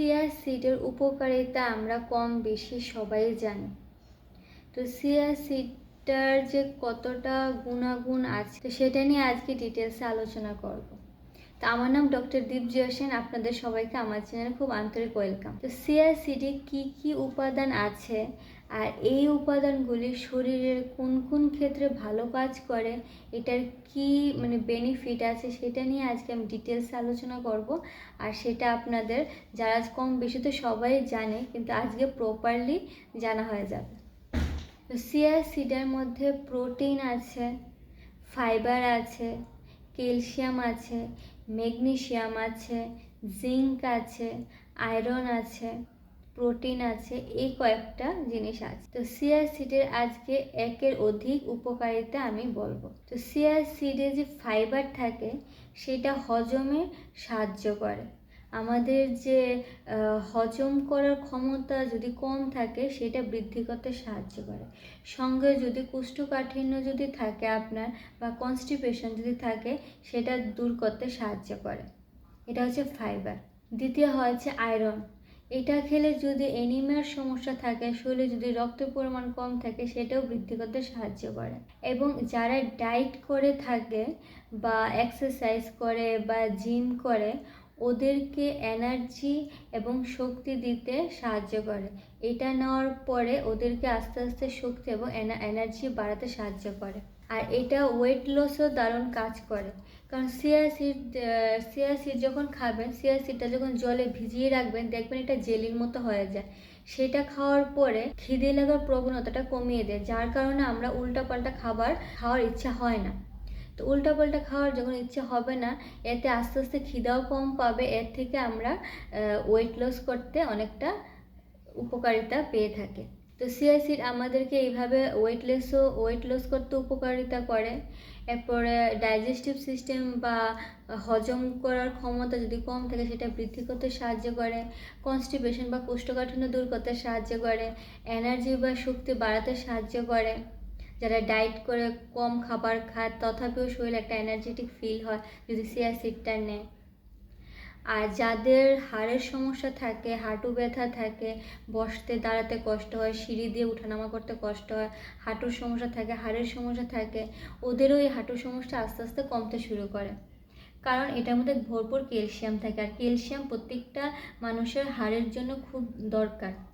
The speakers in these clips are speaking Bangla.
সিয়া সিডের উপকারিতা আমরা কম বেশি সবাই জানি। তো সিয়া সিডটার যে কতটা গুণাগুণ আছে, তো সেটা নিয়ে আজকে ডিটেলসে আলোচনা করব। তো আমার নাম ডক্টর দীপজি সেন আপনাদের সবাইকে আমার চ্যানেলে খুব আন্তরিক ওয়েলকাম তো সিয়া সিডে কী কী উপাদান আছে আর এই উপাদানগুলি শরীরের কোন কোন ক্ষেত্রে ভালো কাজ করে, এটার কি মানে বেনিফিট আছে সেটা নিয়ে আজকে আমি ডিটেলস আলোচনা করব। আর সেটা আপনাদের যারা কম বেশি তো সবাই জানে, কিন্তু আজকে প্রপারলি জানা হয়ে যাবে। তো সিয়া সিডের মধ্যে প্রোটিন আছে ফাইবার আছে ক্যালসিয়াম আছে ম্যাগনেসিয়াম আছে জিঙ্ক আছে আয়রন আছে। প্রোটিন আছে, এই কয়েকটা জিনিস আছে। তো সিয়া সিডের আজকে একের অধিক উপকারিতা আমি বলব। তো সিয়া সিডে যে ফাইবার থাকে, সেটা হজমে সাহায্য করে। আমাদের যে হজম করার ক্ষমতা যদি কম থাকে, সেটা বৃদ্ধি করতে সাহায্য করে। সঙ্গে যদি কোষ্ঠকাঠিন্য যদি থাকে আপনার বা কনস্টিপেশন যদি থাকে, সেটা দূর করতে সাহায্য করে। এটা হচ্ছে ফাইবার। দ্বিতীয় হচ্ছে আয়রন। এটা খেলে যদি অ্যানিমিয়ার সমস্যা থাকে, শরীরে যদি রক্তের পরিমাণ কম থাকে, সেটাও বৃদ্ধি করতে সাহায্য করে। এবং যারা ডায়েট করে থাকে বা এক্সারসাইজ করে বা জিম করে, ওদেরকে এনার্জি এবং শক্তি দিতে সাহায্য করে। এটা নেওয়ার পরে ওদেরকে আস্তে আস্তে শক্তি এবং এনার্জি বাড়াতে সাহায্য করে। আর এটা ওয়েট লসও দারুণ কাজ করে। কারণ সিয়া সিড সিয়া সিড যখন খাবেন সিয়া সিডটা যখন জলে ভিজিয়ে রাখবেন, দেখবেন এটা জেলির মতো হয়ে যায়। সেটা খাওয়ার পরে খিদে লাগার প্রবণতাটা কমিয়ে দেয়, যার কারণে আমরা উল্টাপাল্টা খাবার খাওয়ার ইচ্ছা হয় না। তো উল্টাপাল্টা খাওয়ার যখন ইচ্ছে হবে না, এতে আস্তে আস্তে খিদাও কম পাবে, এর থেকে আমরা ওয়েট লস করতে অনেকটা উপকারিতা পেয়ে থাকি। তো সিয়াসিড আমাদেরকে এইভাবে ওয়েট লসও ওয়েট লস করতে উপকারিতা করে। এরপরে ডাইজেস্টিভ সিস্টেম বা হজম করার ক্ষমতা যদি কম থাকে, সেটা বৃদ্ধি করতে সাহায্য করে কনস্টিপেশন বা কোষ্ঠকাঠিন্য দূর করতে সাহায্য করে এনার্জি বা শক্তি বাড়াতে সাহায্য করে। যারা ডায়েট করে কম খাবার খায়, তথাপিও শরীর একটা এনার্জেটিক ফিল হয় যদি সিয়া সিডটা নেয়। আর যাদের হাড়ের সমস্যা থাকে, হাঁটু ব্যথা থাকে, বসতে, দাঁড়াতে কষ্ট হয়, সিঁড়ি দিয়ে উঠানামা করতে কষ্ট হয়, হাঁটুর সমস্যা থাকে, হাড়ের সমস্যা থাকে, ওদেরও এই হাঁটুর সমস্যা আস্তে আস্তে কমতে শুরু করে। কারণ এটার মধ্যে ভরপুর ক্যালসিয়াম থাকে, আর ক্যালসিয়াম প্রত্যেকটা মানুষের হাড়ের জন্য খুব দরকার।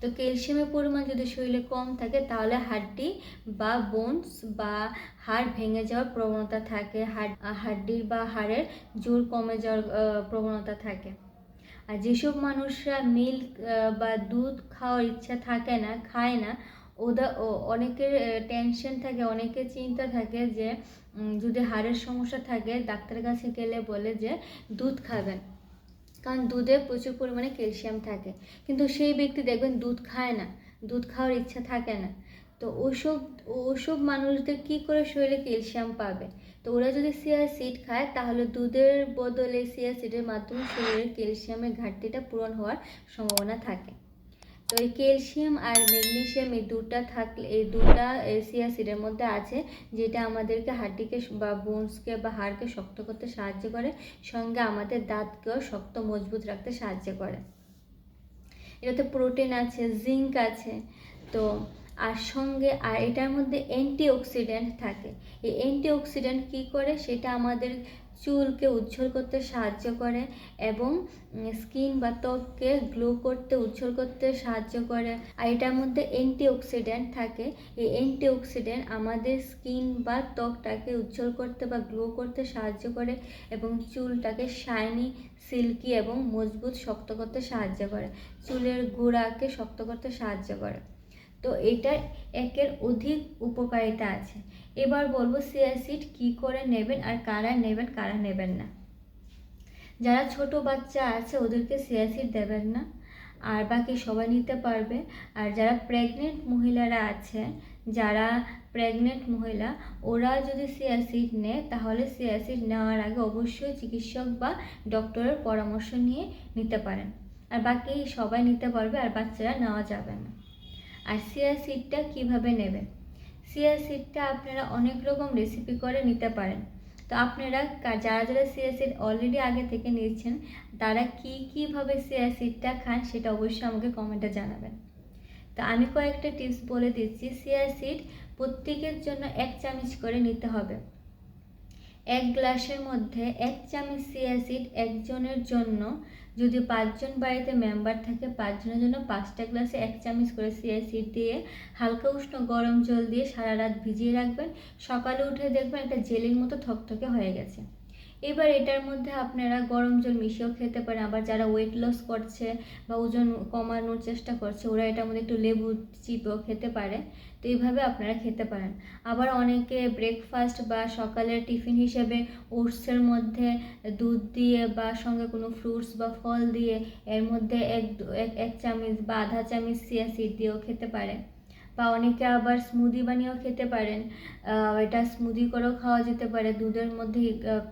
তো ক্যালসিয়ামের পরিমাণ যদি শরীরে কম থাকে, তাহলে হাড্ডি বা বোনস বা হাড় ভেঙে যাওয়ার প্রবণতা থাকে। হাড় হাড্ডির বা হাড়ের জোর কমে যাওয়ার প্রবণতা থাকে। আর যেসব মানুষরা মিল্ক বা দুধ খাওয়ার ইচ্ছা থাকে না, খায় না, ওদা অনেকের টেনশন থাকে, অনেকের চিন্তা থাকে যে যদি হাড়ের সমস্যা থাকে, ডাক্তারের কাছে গেলে বলে যে, দুধ খাবেন। কারণ দুধে প্রচুর পরিমাণে ক্যালসিয়াম থাকে। কিন্তু সেই ব্যক্তি দেখবেন দুধ খায় না, দুধ খাওয়ার ইচ্ছা থাকে না। তো ওসব ওসব মানুষদের কি করে শরীরে ক্যালসিয়াম পাবে? তো ওরা যদি সিয়া সিড খায়, তাহলে দুধের বদলে সিয়া সিডের মাধ্যমে শরীরের ক্যালসিয়ামের ঘাটতিটা পূরণ হওয়ার সম্ভাবনা থাকে। তো এই ক্যালসিয়াম আর ম্যাগনেশিয়াম এই দুটা থাকলে, এই দুটা সিয়া সিডের মধ্যে আছে যেটা আমাদেরকে হাড্ডিকে বা বোনসকে বা হাড়কে শক্ত করতে সাহায্য করে, সঙ্গে আমাদের দাঁতকেও শক্ত মজবুত রাখতে সাহায্য করে। এটাতে প্রোটিন আছে জিঙ্ক আছে, তো আর সঙ্গে, আর এটার মধ্যে অ্যান্টিঅক্সিডেন্ট থাকে। এই অ্যান্টিঅক্সিডেন্ট কী করে? সেটা আমাদের চুলকে উজ্জ্বল করতে সাহায্য করে এবং স্কিন বা ত্বককে গ্লো করতে উজ্জ্বল করতে সাহায্য করে। আর এটার মধ্যে অ্যান্টিঅক্সিডেন্ট থাকে। এই অ্যান্টিঅক্সিডেন্ট আমাদের স্কিন বা ত্বকটাকে উজ্জ্বল করতে বা গ্লো করতে সাহায্য করে এবং চুলটাকে শাইনি সিল্কি এবং মজবুত শক্ত করতে সাহায্য করে। চুলের গোড়াকে শক্ত করতে সাহায্য করে। তো এটার একের অধিক উপকারিতা আছে। এবার বলব সিয়াসিড কি করে নেবেন আর কারা নেবেন কারা নেবেন না। যারা ছোট বাচ্চা আছে, ওদেরকে সিয়াসিড দেবেন না। আর বাকি সবাই নিতে পারবে। আর যারা প্রেগনেন্ট মহিলারা আছে, যারা প্রেগনেন্ট মহিলা, ওরা যদি সিয়াসিড নেয়, তাহলে সিয়াসিড নেওয়ার আগে অবশ্যই চিকিৎসক বা ডক্টরের পরামর্শ নিয়ে নিতে পারেন। আর বাকি সবাই নিতে পারবে, আর বাচ্চারা নেওয়া যাবে না। আর সিয়া সিডটা কীভাবে নেবেন সিয়া সিডটা আপনারা অনেক রকম রেসিপি করে নিতে পারেন। তো আপনারা যারা যারা সিয়া সিড অলরেডি আগে থেকে নিয়েছেন, তারা কী কীভাবে সিয়াসিডটা খান সেটা অবশ্যই আমাকে কমেন্টে জানাবেন। তো আমি কয়েকটা টিপস বলে দিচ্ছি। সিয়াসিড প্রত্যেকের জন্য এক চামচ করে নিতে হবে। এক গ্লাসের মধ্যে এক চামচ সিয়াসিড একজনের জন্য। যদি পাঁচজন বাড়িতে মেম্বার থাকে, পাঁচজনের জন্য পাঁচটা গ্লাসে এক চামচ করে সিয়াসিড দিয়ে হালকা উষ্ণ গরম জল দিয়ে সারা রাত ভিজিয়ে রাখবেন। সকালে উঠে দেখবেন একটা জেলের মতো থকথকে হয়ে গেছে। এবার এটার মধ্যে আপনারা গরম জল মিশিয়েও খেতে পারেন। আবার যারা ওয়েট লস করছে বা ওজন কমানোর চেষ্টা করছে, ওরা এটার মধ্যে একটু লেবু চিপেও খেতে পারে। তো এইভাবে আপনারা খেতে পারেন। আবার অনেকে ব্রেকফাস্ট বা সকালের টিফিন হিসেবে ওটসের মধ্যে দুধ দিয়ে বা সঙ্গে কোনো ফ্রুটস বা ফল দিয়ে এর মধ্যে এক এক চামচ বা আধা চামচ চিয়া সিড দিয়েও খেতে পারে। বা অনেকে আবার স্মুদি বানিয়েও খেতে পারেন। এটা স্মুদি করেও খাওয়া যেতে পারে। দুধের মধ্যে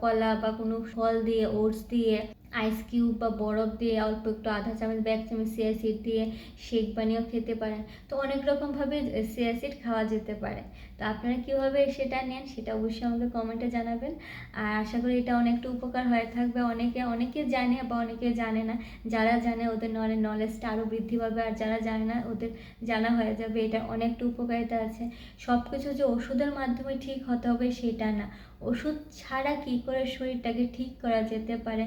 কলা বা কোনো ফল দিয়ে ওটস দিয়ে। আইস কিউব বা বরফ দিয়ে অল্প একটু আধা চামচ বা এক চামচ সিয়া সিড দিয়ে শেক বানিয়েও খেতে পারেন। তো অনেক রকমভাবে সিয়া সিড খাওয়া যেতে পারে। তো আপনারা কীভাবে সেটা নেন, সেটা অবশ্যই আমাকে কমেন্টে জানাবেন। আর আশা করি এটা অনেকটা উপকার হয়ে থাকবে। অনেকে অনেকে জানে বা অনেকে জানে না। যারা জানে ওদের নলেজটা আরও বৃদ্ধি পাবে। আর যারা জানে না, ওদের জানা হয়ে যাবে। এটা অনেকটা উপকারিতা আছে। সব কিছু যে ওষুধের মাধ্যমে ঠিক হতে হবে সেটা না। ওষুধ ছাড়া কী করে শরীরটাকে ঠিক করা যেতে পারে?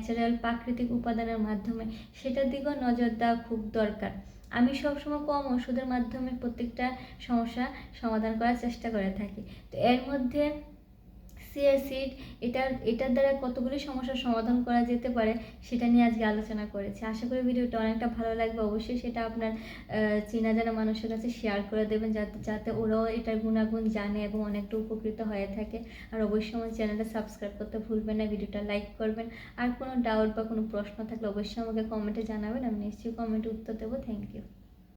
ন্যাচারাল প্রাকৃতিক উপাদানের মাধ্যমে সেটার দিকেও নজর দেওয়া খুব দরকার। আমি সবসময় কম ওষুধের মাধ্যমে প্রত্যেকটা সমস্যা সমাধান করার চেষ্টা করে থাকি। তো এর মধ্যে সিয়াসিড এটার এটার দ্বারা কতগুলি সমস্যার সমাধান করা যেতে পারে সেটা নিয়ে আজকে আলোচনা করেছি। আশা করি ভিডিওটা অনেকটা ভালো লাগবে। অবশ্যই সেটা আপনার চেনা জানা মানুষের কাছে শেয়ার করে দেবেন যাতে যাতে ওরাও এটার গুণাগুণ জানে এবং অনেকটা উপকৃত হয়ে থাকে। আর অবশ্যই আমার চ্যানেলটা সাবস্ক্রাইব করতে ভুলবেন না, ভিডিওটা লাইক করবেন। আর কোনো ডাউট বা কোনো প্রশ্ন থাকলে অবশ্যই আমাকে কমেন্টে জানাবেন, আমি নিশ্চয়ই কমেন্টে উত্তর দেবো। Thank you